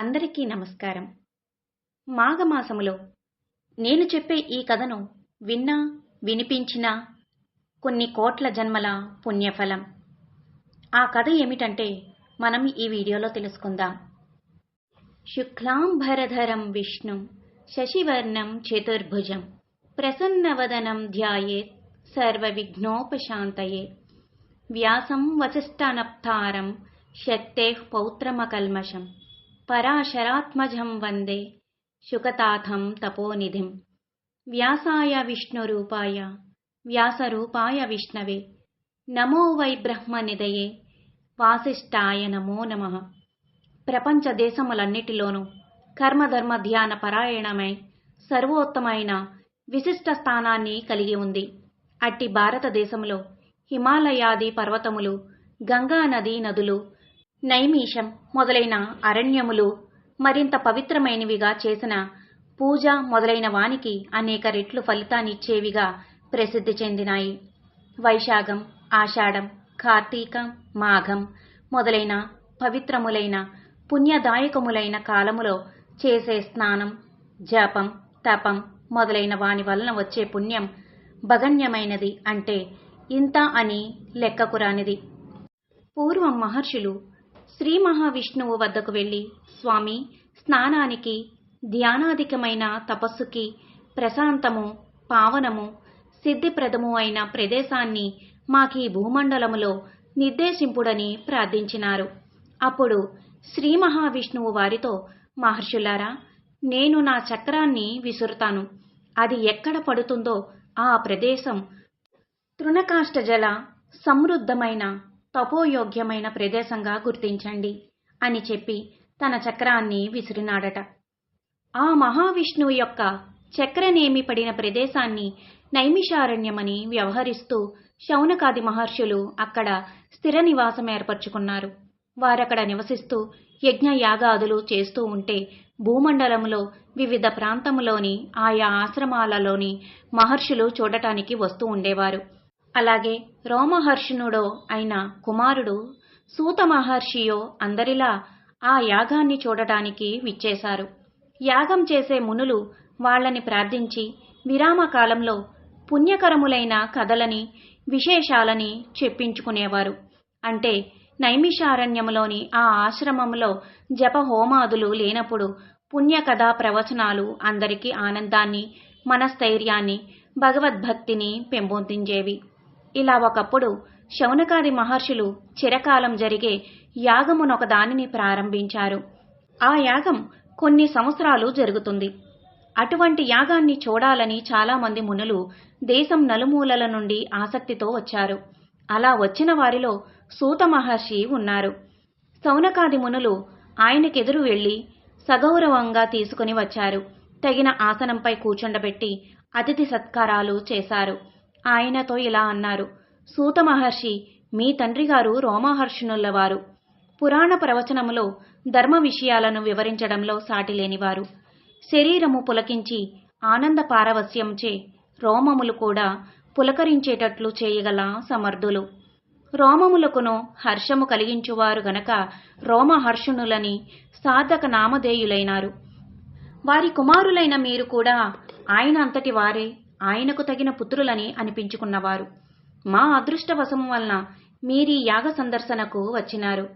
అందరికీ నమస్కారం. మాఘమాసములో నేను చెప్పే ఈ కథను విన్నా వినిపించినా కొన్ని కోట్ల జన్మల పుణ్యఫలం. ఆ కథ ఏమిటంటే మనం ఈ వీడియోలో తెలుసుకుందాం. శుక్లాంబరధరం విష్ణు శశివర్ణం చతుర్భుజం ప్రసన్నవదనం ధ్యాయేత్ సర్వ విఘ్నోపశాంతయే వ్యాసం వసిష్ఠనప్తారం శక్తే పౌత్రమకల్మషం పరాశరాత్మజం వందే శుకతాథం తపోనిధిం. వ్యాసాయ విష్ణురూపాయ వ్యాసరూపాయ విష్ణవే. నమో వై బ్రహ్మనిదయే వాసిష్ఠాయ నమో నమ. ప్రపంచ దేశములన్నిటిలోనూ కర్మధర్మ ధ్యాన పరాయణమై సర్వోత్తమైన విశిష్ట స్థానాన్ని కలిగి ఉంది. అట్టి భారతదేశంలో హిమాలయాది పర్వతములు గంగా నదీ నదులు నైమీషం మొదలైన అరణ్యములు మరింత పవిత్రమైనవిగా చేసిన పూజ మొదలైన వానికి అనేక రెట్లు ఫలితాన్నిచ్చేవిగా ప్రసిద్ధి చెందినాయి. వైశాఖం ఆషాఢం కార్తీకం మాఘం మొదలైన పవిత్రములైన పుణ్యదాయకములైన కాలములో చేసే స్నానం జపం తపం మొదలైన వాని వలన వచ్చే పుణ్యం భగణ్యమైనది అంటే ఇంత అని లెక్కకురానిది పూర్వం మహర్షులు శ్రీ మహావిష్ణువు వద్దకు వెళ్ళి స్వామి స్నానానికి ధ్యానాధికమైన తపస్సుకి ప్రశాంతము పావనము సిద్ధిప్రదము అయిన ప్రదేశాన్ని మాకీ భూమండలములో నిర్దేశింపుడని ప్రార్థించినారు. అప్పుడు శ్రీ మహావిష్ణువు వారితో మహర్షులారా నేను నా చక్రాన్ని విసురుతాను. అది ఎక్కడ పడుతుందో ఆ ప్రదేశం తృణకాష్టజల సమృద్ధమైన తపోయోగ్యమైన ప్రదేశంగా గుర్తించండి అని చెప్పి తన చక్రాన్ని విసిరినాడట. ఆ మహావిష్ణువు యొక్క చక్రనేమి పడిన ప్రదేశాన్ని నైమిషారణ్యమని వ్యవహరిస్తూ శౌనకాది మహర్షులు అక్కడ స్థిర నివాసం ఏర్పరచుకున్నారు. వారక్కడ నివసిస్తూ యజ్ఞ యాగాదులు చేస్తూ ఉంటే భూమండలంలో వివిధ ప్రాంతంలోని ఆయా ఆశ్రమాలలోని మహర్షులు చూడటానికి వస్తూ ఉండేవారు. అలాగే రోమహర్షునుడో అయిన కుమారుడు సూత మహర్షియో అందరిలా ఆ యాగాన్ని చూడటానికి విచ్చేశారు. యాగం చేసే మునులు వాళ్ళని ప్రార్థించి విరామ కాలంలో పుణ్యకరములైన కథలని విశేషాలని చెప్పించుకునేవారు. అంటే నైమిషారణ్యములోని ఆ ఆశ్రమంలో జప హోమాదులు లేనప్పుడు పుణ్యకథా ప్రవచనాలు అందరికీ ఆనందాన్ని మనస్థైర్యాన్ని భగవద్భక్తిని పెంపొందించేవి. ఇలా ఒకప్పుడు శౌనకాది మహర్షులు చిరకాలం జరిగే యాగమునొక దానిని ప్రారంభించారు. ఆ యాగం కొన్ని సంవత్సరాలు జరుగుతుంది. అటువంటి యాగాన్ని చూడాలని చాలామంది మునులు దేశం నలుమూలల నుండి ఆసక్తితో వచ్చారు. అలా వచ్చిన వారిలో సూత మహర్షి ఉన్నారు. సౌనకాది మునులు ఆయనకెదురు వెళ్ళి సగౌరవంగా తీసుకుని వచ్చారు. తగిన ఆసనంపై కూర్చుండబెట్టి అతిథి సత్కారాలు చేశారు. ఆయనతో ఇలా అన్నారు. సూత మహర్షి మీ తండ్రిగారు రోమహర్షునులవారు. పురాణ ప్రవచనములో ధర్మ విషయాలను వివరించడంలో సాటిలేనివారు. శరీరము పులకించి ఆనంద పారవస్యంచే రోమములు కూడా పులకరించేటట్లు చేయగల సమర్థులు. రోమములకును హర్షము కలిగించువారు గనక రోమహర్షునులని సాధక నామధేయులైనారు. వారి కుమారులైన మీరు కూడా ఆయన అంతటి వారే. ఆయనకు తగిన పుత్రులని అనిపించుకున్నవారు. మా అదృష్టవశము వలన మీరీ యాగ సందర్శనకు వచ్చినారు.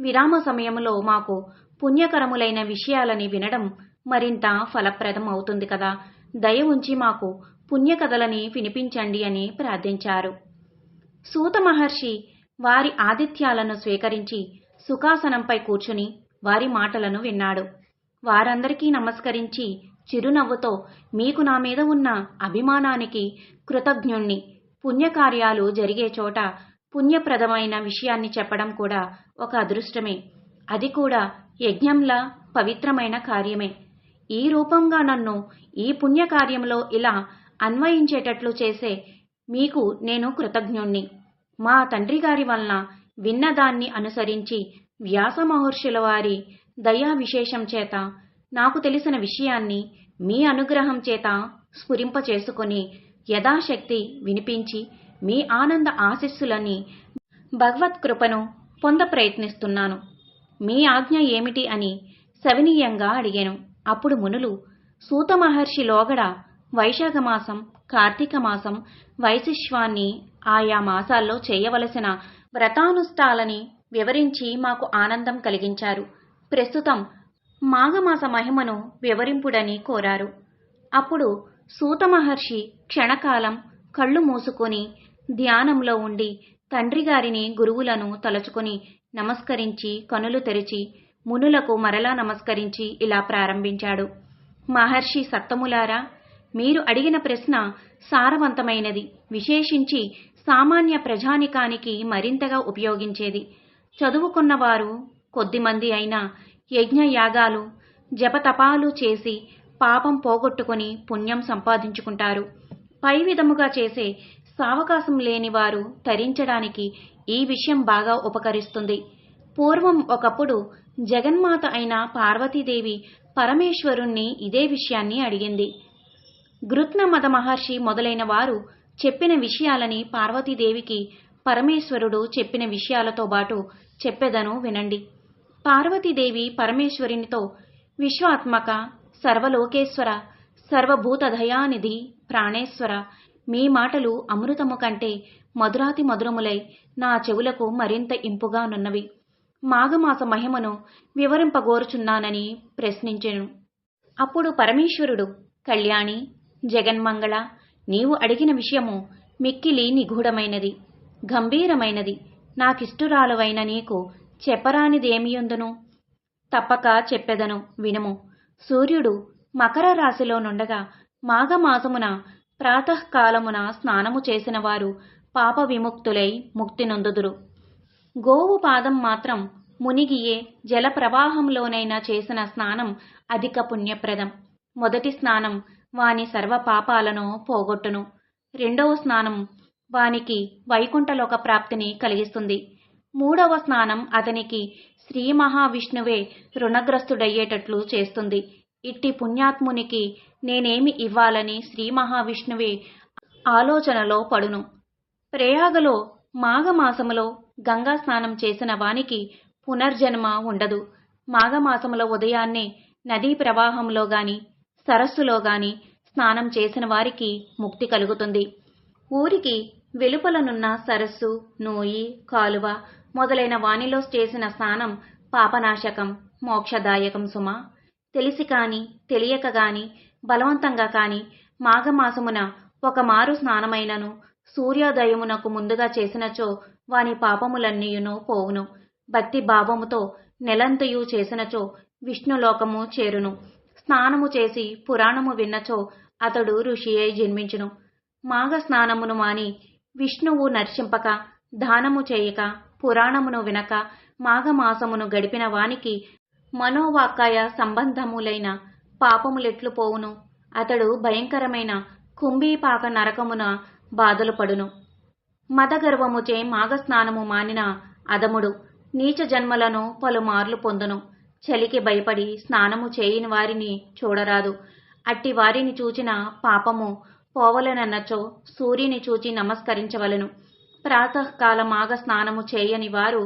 విరామ సమయంలో మాకు పుణ్యకరములైన విషయాలని వినడం మరింత ఫలప్రదం అవుతుంది కదా. దయ ఉంచి మాకు పుణ్యకథలని వినిపించండి అని ప్రార్థించారు. సూత మహర్షి వారి ఆతిథ్యాలను స్వీకరించి సుఖాసనంపై కూర్చుని వారి మాటలను విన్నాడు. వారందరికీ నమస్కరించి చిరునవ్వుతో మీకు నా మీద ఉన్న అభిమానానికి కృతజ్ఞుణ్ణి. పుణ్యకార్యాలు జరిగే చోట పుణ్యప్రదమైన విషయాన్ని చెప్పడం కూడా ఒక అదృష్టమే. అది కూడా యజ్ఞంలా పవిత్రమైన కార్యమే. ఈ రూపంగా నన్ను ఈ పుణ్యకార్యంలో ఇలా అన్వయించేటట్లు చేసే మీకు నేను కృతజ్ఞుణ్ణి. మా తండ్రి గారి వలన విన్నదాన్ని అనుసరించి వ్యాస మహర్షుల వారి దయా విశేషం చేత నాకు తెలిసిన విషయాన్ని మీ అనుగ్రహం చేత స్ఫురింపచేసుకొని యథాశక్తి వినిపించి మీ ఆనంద ఆశిస్సులని భగవత్ కృపను పొంద ప్రయత్నిస్తున్నాను. మీ ఆజ్ఞ ఏమిటి అని సవినీయంగా అడిగాను. అప్పుడు మునులు సూత మహర్షి లోగడ వైశాఖ మాసం కార్తీక మాసం వైశిష్వాన్ని ఆయా మాసాల్లో చేయవలసిన వ్రతానుష్ఠాలని వివరించి మాకు ఆనందం కలిగించారు. ప్రస్తుతం మాఘమాస మహిమను వివరింపుడని కోరారు. అప్పుడు సూత మహర్షి క్షణకాలం కళ్ళు మూసుకొని ధ్యానంలో ఉండి తండ్రిగారిని గురువులను తలుచుకొని నమస్కరించి కనులు తెరిచి మునులకు మరలా నమస్కరించి ఇలా ప్రారంభించాడు. మహర్షి సత్తములారా మీరు అడిగిన ప్రశ్న సారవంతమైనది. విశేషించి సామాన్య ప్రజానికానికి మరింతగా ఉపయోగించేది. చదువుకున్నవారు కొద్దిమంది అయినా యజ్ఞయాగాలు జపతపాలు చేసి పాపం పోగొట్టుకుని పుణ్యం సంపాదించుకుంటారు. పై విధముగా చేసే సావకాశం లేని వారు తరించడానికి ఈ విషయం బాగా ఉపకరిస్తుంది. పూర్వం ఒకప్పుడు జగన్మాత అయిన పార్వతీదేవి పరమేశ్వరుణ్ణి ఇదే విషయాన్ని అడిగింది. గృత్నమద మహర్షి మొదలైన వారు చెప్పిన విషయాలని పార్వతీదేవికి పరమేశ్వరుడు చెప్పిన విషయాలతో పాటు చెప్పెదను వినండి. పార్వతీదేవి పరమేశ్వరునితో విశ్వాత్మక సర్వలోకేశ్వర సర్వభూతదయానిధి ప్రాణేశ్వర మీ మాటలు అమృతము కంటే మధురాతి మధురములై నా చెవులకు మరింత ఇంపుగా నున్నవి. మాఘమాస మహిమను వివరింపగోరుచున్నానని ప్రశ్నించెను. అప్పుడు పరమేశ్వరుడు కళ్యాణి జగన్మంగళ నీవు అడిగిన విషయము మిక్కిలి నిగూఢమైనది గంభీరమైనది నాకిష్టురాలువైన నీకు చెప్పరానిదేమియుందును? తప్పక చెప్పెదను వినుము. సూర్యుడు మకర రాశిలో నుండగా మాఘమాసమున ప్రాతకాలమున స్నానము చేసిన వారు పాప విముక్తులై ముక్తి నొందుదురు గోవు పాదం మాత్రం మునిగియే జల ప్రవాహంలోనైనా చేసిన స్నానం అధిక పుణ్యప్రదం. మొదటి స్నానం వాని సర్వ పాపాలను పోగొట్టును. రెండవ స్నానం వానికి వైకుంఠలోక ప్రాప్తిని కలిగిస్తుంది. మూడవ స్నానం అతనికి శ్రీ మహావిష్ణువే రుణగ్రస్తుడయ్యేటట్లు చేస్తుంది. ఇట్టి పుణ్యాత్మునికి నేనేమి ఇవ్వాలని శ్రీ మహావిష్ణువే ఆలోచనలో పడును. ప్రయాగలో మాఘమాసములో గంగా స్నానం చేసిన వానికి పునర్జన్మ ఉండదు. మాఘమాసములో ఉదయాన్నే నదీ ప్రవాహంలో గాని సరస్సులో గాని స్నానం చేసిన వారికి ముక్తి కలుగుతుంది. ఊరికి వెలుపలనున్న సరస్సు నోయి కాలువ మొదలైన వానిలో చేసిన స్నానం పాపనాశకం మోక్షదాయకం సుమ. తెలిసి కాని తెలియక గాని బలవంతంగా కాని మాఘమాసమున ఒకమారు స్నానమైనను సూర్యోదయమునకు ముందుగా చేసినచో వాని పాపములన్నీయును పోవును. భక్తి భావముతో నెలంతయు చేసినచో విష్ణులోకము చేరును. స్నానము చేసి పురాణము విన్నచో అతడు ఋషి అయి జన్మించును. మాఘ స్నానమును మాని విష్ణువు నర్శింపక దానము చేయక పురాణమును వినక మాఘమాసమును గడిపిన వానికి మనోవాకాయ సంబంధములైన పాపములెట్లు పోవును. అతడు భయంకరమైన కుంభీపాక నరకమున బాధలు పడును మదగర్వముచే మాఘస్నానము మానిన అదముడు నీచ జన్మలను పలుమార్లు పొందును. చలికి భయపడి స్నానము చేయని వారిని చూడరాదు. అట్టి వారిని చూచిన పాపము పోవలనన్నచో సూర్యుని చూచి నమస్కరించవలెను. ప్రాతకాల మాఘ స్నానము చేయని వారు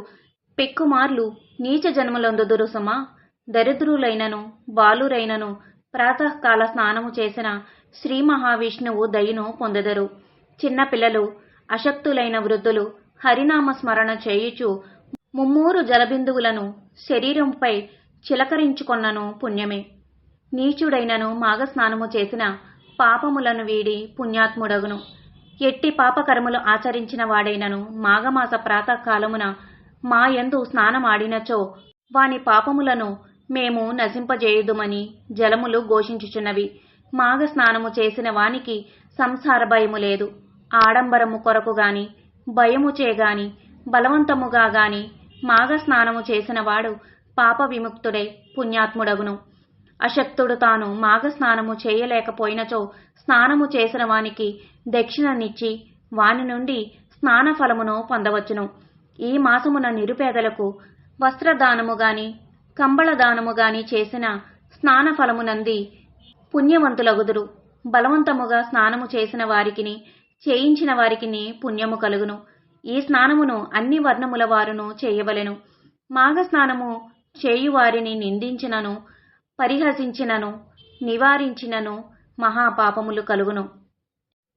పెక్కుమార్లు నీచ జన్మలొందుదురు సుమా దరిద్రులైనను బాలురైనను ప్రాతకాల స్నానము చేసిన శ్రీ మహావిష్ణువు దయను పొందెదరు. చిన్నపిల్లలు అశక్తులైన వృద్ధులు హరినామ స్మరణ చేయుచు ముమ్మూరు జలబిందువులను శరీరంపై చిలకరించుకొన్నను పుణ్యమే. నీచుడైనను మాఘస్నానము చేసిన పాపములను వీడి పుణ్యాత్ముడగును. ఎట్టి పాపకర్మలు ఆచరించిన వాడైనను మాఘమాస ప్రాతకాలమున మా యందు స్నానమాడినచో వాని పాపములను మేము నశింపజేయుదుమని జలములు ఘోషించుచున్నవి. మాఘ స్నానము చేసిన వానికి సంసార భయము లేదు. ఆడంబరము కొరకు గాని భయముచే గాని బలవంతముగా గాని మాఘ స్నానము చేసినవాడు పాప విముక్తుడై పుణ్యాత్ముడగును. అశక్తుడు తాను మాఘ స్నానము చేయలేకపోయినచో స్నానము చేసిన వానికి దక్షిణాన్నిచ్చి వాని నుండి స్నాన ఫలమును పొందవచ్చును. ఈ మాసమున నిరుపేదలకు వస్త్రదానము గాని కంబళ దానము గాని చేసిన స్నాన ఫలమునంది పుణ్యవంతులగుదురు. బలవంతముగా స్నానము చేసిన వారికిని చేయించిన వారికిని పుణ్యము కలుగును. ఈ స్నానమును అన్ని వర్ణముల వారును చేయవలెను. మాఘ స్నానము చేయువారిని నిందించినను పరిహసించినను నివారించినను మహాపాపములు కలుగును.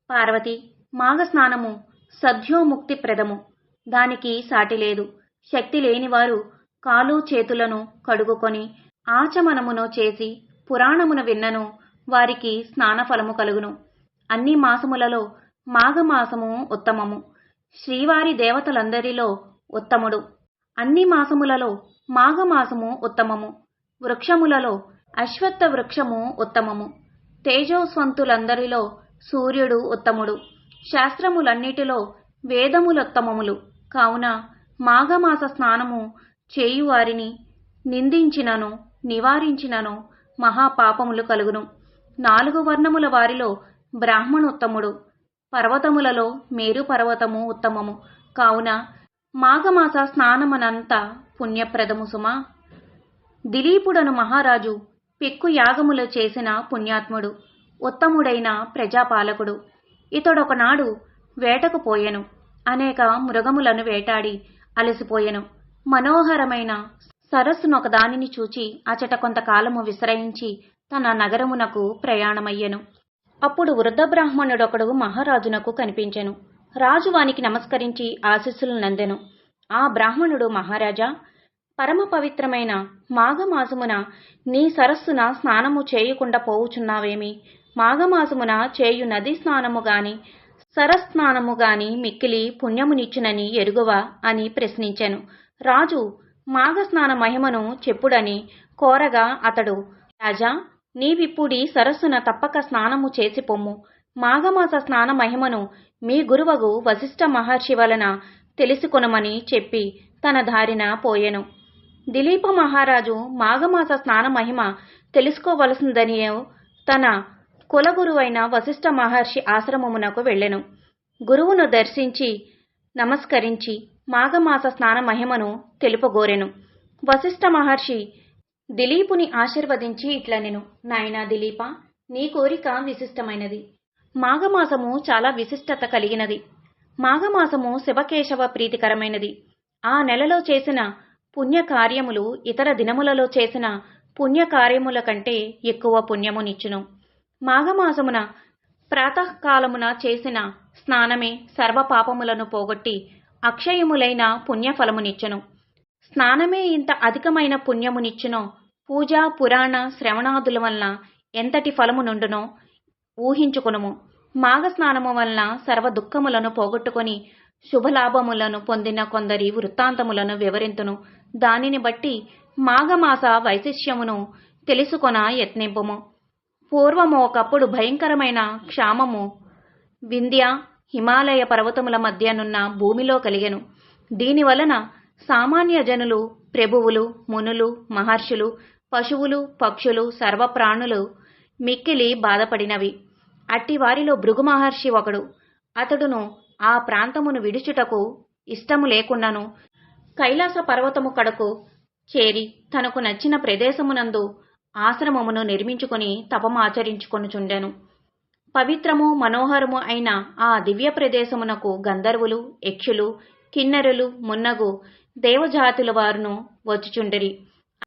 పార్వతి మాఘస్నానము సద్యోముక్తి ప్రదము దానికి సాటి లేదు. శక్తి లేనివారు కాలు చేతులను కడుగుకొని ఆచమనమును చేసి పురాణమును విన్నను. వారికి స్నానఫలము కలుగును. అన్ని మాసములలో మాఘమాసము ఉత్తమము. శ్రీవారి దేవతలందరిలో ఉత్తముడు. అన్ని మాసములలో మాఘమాసము ఉత్తమము. వృక్షములలో అశ్వత్థ వృక్షము ఉత్తమము. తేజోస్వంతులందరిలో సూర్యుడు ఉత్తముడు. శాస్త్రములన్నిటిలో వేదములుత్తమములు. కావున మాఘమాస స్నానము చేయువారిని నిందించినను నివారించినను మహాపాపములు కలుగును. నాలుగు వర్ణముల వారిలో బ్రాహ్మణోత్తముడు. పర్వతములలో మేరు పర్వతము ఉత్తమము. కావున మాఘమాస స్నానమనంత పుణ్యప్రదము సుమా. దిలీపుడను మహారాజు పెక్కు యాగములు చేసిన పుణ్యాత్ముడు. ఉత్తముడైన ప్రజాపాలకుడు. ఇతడొకనాడు వేటకు పోయెను. అనేక మృగములను వేటాడి అలసిపోయెను. మనోహరమైన సరస్సునొకదానిని చూచి అచట కొంతకాలము విశ్రయించి తన నగరమునకు ప్రయాణమయ్యెను. అప్పుడు వృద్ధ బ్రాహ్మణుడొకడు మహారాజునకు కనిపించెను. రాజు వానికి నమస్కరించి ఆశీస్సులు నందెను. ఆ బ్రాహ్మణుడు మహారాజా పరమ పవిత్రమైన మాఘమాసమున నీ సరస్సున స్నానము చేయకుండా పోవుచున్నావేమి? మాఘమాసమున చేయు నది స్నానము గాని సరస్నానము గాని మిక్కిలి పుణ్యమునిచ్చునని ఎరుగువా అని ప్రశ్నించాను. రాజు మాఘస్నాన మహిమను చెప్పుడని కోరగా అతడు రాజా నీవిప్పుడి సరస్సున తప్పక స్నానము చేసి పొమ్ము. మాఘమాస స్నాన మహిమను మీ గురువగు వశిష్ఠ మహర్షి వలన తెలుసుకొనమని చెప్పి తన దారిన పోయెను. దిలీప మహారాజు మాఘమాస స్నాన మహిమ తెలుసుకోవలసిందనియో తన కులగురువైన వశిష్ఠ మహర్షి ఆశ్రమమునకు వెళ్ళెను. గురువును దర్శించి నమస్కరించి మాఘమాస స్నాన మహిమను తెలుపగోరెను. వశిష్ఠ మహర్షి దిలీపుని ఆశీర్వదించి ఇట్లనెను నాయనా దిలీప నీ కోరిక విశిష్టమైనది. మాఘమాసము చాలా విశిష్టత కలిగినది. మాఘమాసము శివకేశవ ప్రీతికరమైనది. ఆ నెలలో చేసిన పుణ్యకార్యములు ఇతర దినములలో చేసిన పుణ్యకార్యముల కంటే ఎక్కువ పుణ్యమునిచ్చును. మాఘమాసమున ప్రాతకాలమున చేసిన స్నానమే సర్వ పాపములను పోగొట్టి అక్షయములైన పుణ్యఫలమునిచ్చును. స్నానమే ఇంత అధికమైన పుణ్యమునిచ్చునో పూజ పురాణ శ్రవణాదుల వలన ఎంతటి ఫలమునుండునో ఊహించుకునుము. మాఘ స్నానము వలన సర్వ దుఃఖములను పోగొట్టుకొని శుభలాభములను పొందిన కొందరి వృత్తాంతములను వివరింతును. దానిని బట్టి మాఘమాస వైశిష్యమును తెలుసుకొన యత్నింపము. పూర్వము ఒకప్పుడు భయంకరమైన క్షామము. వింధ్య హిమాలయ పర్వతముల మధ్యనున్న భూమిలో కలిగెను. దీనివలన సామాన్య జనులు ప్రభువులు మునులు మహర్షులు పశువులు పక్షులు సర్వప్రాణులు మిక్కిలి బాధపడినవి. అట్టి వారిలో భృగు మహర్షి ఒకడు. అతడును ఆ ప్రాంతమును విడుచుటకు ఇష్టము లేకున్నను కైలాస పర్వతము కడకు చేరి తనకు నచ్చిన ప్రదేశమునందు ఆశ్రమమును నిర్మించుకొని తపమాచరించుకొనుచుండెను పవిత్రము మనోహరము అయిన ఆ దివ్య ప్రదేశమునకు గంధర్వులు యక్షులు కిన్నెరులు మున్నగు దేవజాతుల వారును వచ్చుచుండిరి.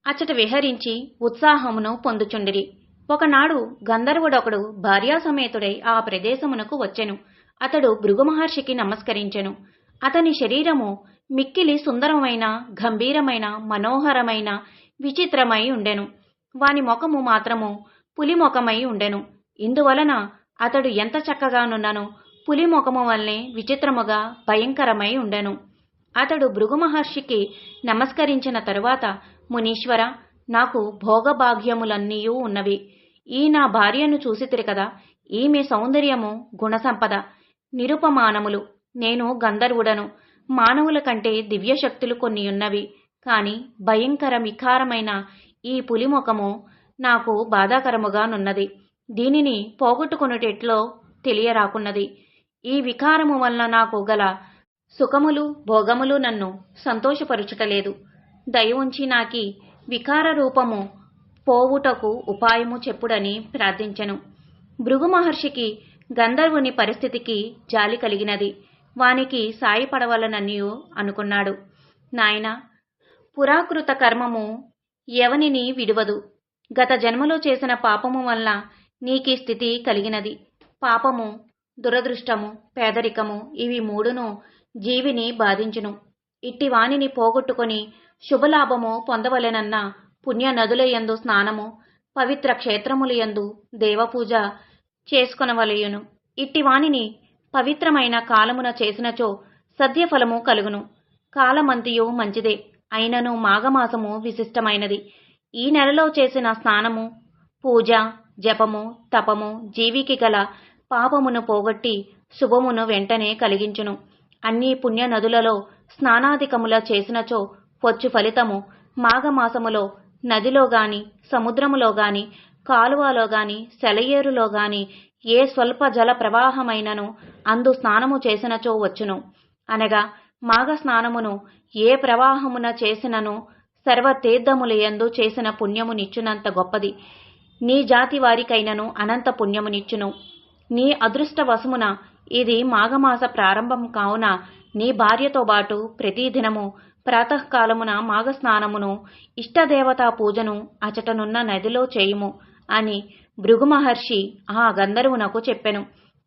అచట విహరించి ఉత్సాహమును పొందుచుండిరి. ఒకనాడు గంధర్వుడొకడు భార్యాసమేతుడై ఆ ప్రదేశమునకు వచ్చెను. అతడు భృగు మహర్షికి నమస్కరించెను. అతని శరీరము మిక్కిలి సుందరమైన గంభీరమైన మనోహరమైన విచిత్రమై ఉండెను. వాని ముఖము మాత్రము పులిముఖమై ఉండెను. ఇందువలన అతడు ఎంత చక్కగానున్నను పులిముఖము వల్లే విచిత్రముగా భయంకరమై ఉండెను. అతడు భృగు మహర్షికి నమస్కరించిన తరువాత మునీశ్వర నాకు భోగభాగ్యములన్నీయూ ఉన్నవి. ఈ నా భార్యను చూసితిరి కదా ఈమె సౌందర్యము గుణసంపద నిరుపమానములు. నేను గంధర్వుడను. మానవుల కంటే దివ్యశక్తులు కొన్ని ఉన్నవి కాని భయంకర వికారమైన ఈ పులిముఖము నాకు బాధాకరముగానున్నది దీనిని పోగొట్టుకొనుటెట్లో తెలియరాకున్నది. ఈ వికారము వలన నాకు గల సుఖములు భోగములు నన్ను సంతోషపరుచుటలేదు. దయ ఉంచి నాకి వికార రూపము పోవుటకు ఉపాయము చెప్పుడని ప్రార్థించను. భృగు మహర్షికి గంధర్వుని పరిస్థితికి జాలి కలిగినది. వానికి సాయపడవలననియు అనుకున్నాడు. నాయనా పురాకృత కర్మము ఎవనిని విడువదు. గత జన్మలో చేసిన పాపము వల్ల నీకీ స్థితి కలిగినది. పాపము దురదృష్టము పేదరికము ఇవి మూడును జీవిని బాధించును. ఇట్టి వానిని పోగొట్టుకొని శుభలాభము పొందవలెనన్న పుణ్య నదులయందు స్నానము పవిత్ర క్షేత్రములయందు దేవపూజ చేసుకొనవలయును. ఇట్టి వానిని పవిత్రమైన కాలమున చేసినచో సద్యఫలము కలుగును. కాలమంతియు మంచిదే. అయినను మాఘమాసము విశిష్టమైనది. ఈ నెలలో చేసిన స్నానము పూజ జపము తపము జీవికి గల పాపమును పోగొట్టి శుభమును వెంటనే కలిగించును. అన్ని పుణ్య నదులలో స్నానాధికముల చేసినచో వచ్చు ఫలితము మాఘమాసములో నదిలో గాని సముద్రములో గాని కాలువలో గాని సెలయేరులో గాని ఏ స్వల్ప జల ప్రవాహమైనను అందు స్నానము చేసినచో వచ్చును. అనగా మాఘ స్నానమును ఏ ప్రవాహమున చేసినను సర్వతీర్థములయందు చేసిన పుణ్యమునిచ్చునంత గొప్పది. నీ జాతి వారికైనను అనంత పుణ్యమునిచ్చును. నీ అదృష్టవశమున ఇది మాఘమాస ప్రారంభం కావున నీ భార్యతో బాటు ప్రతిదినము ప్రాతకాలమున మాఘస్నానమును ఇష్టదేవతా పూజను అచటనున్న నదిలో చేయుము అని భృగు మహర్షి ఆ గంధర్వునకు చెప్పెను.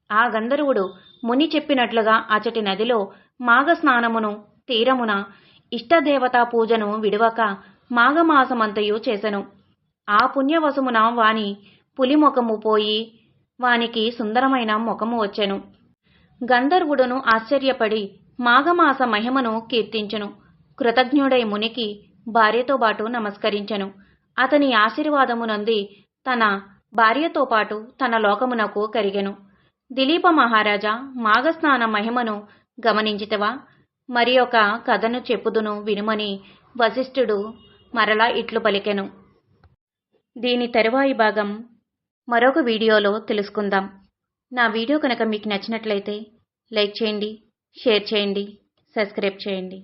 ఆ గంధర్వుడు ముని చెప్పినట్లుగా అచటి నదిలో మాఘస్నానమును తీరమున ఇష్టదేవతా పూజను విడువక మాఘమాసమంతయు చేసెను. ఆ పుణ్యవశమున వాని పులిముఖము పోయి వానికి సుందరమైన ముఖము వచ్చెను. గంధర్వుడును ఆశ్చర్యపడి మాఘమాస మహిమను కీర్తించెను. కృతజ్ఞుడై మునికి భార్యతో పాటు నమస్కరించెను. అతని ఆశీర్వాదమునంది తన భార్యతో పాటు తన లోకమునకు కరిగెను. దిలీప మహారాజా మాఘస్నాన మహిమను గమనించితవా? మరి ఒక కథను చెప్పుదును వినుమని వశిష్ఠుడు మరలా ఇట్లు పలికెను. దీని తరువాయి భాగం మరొక వీడియోలో తెలుసుకుందాం. నా వీడియో కనుక మీకు నచ్చినట్లయితే లైక్ చేయండి షేర్ చేయండి సబ్స్క్రైబ్ చేయండి.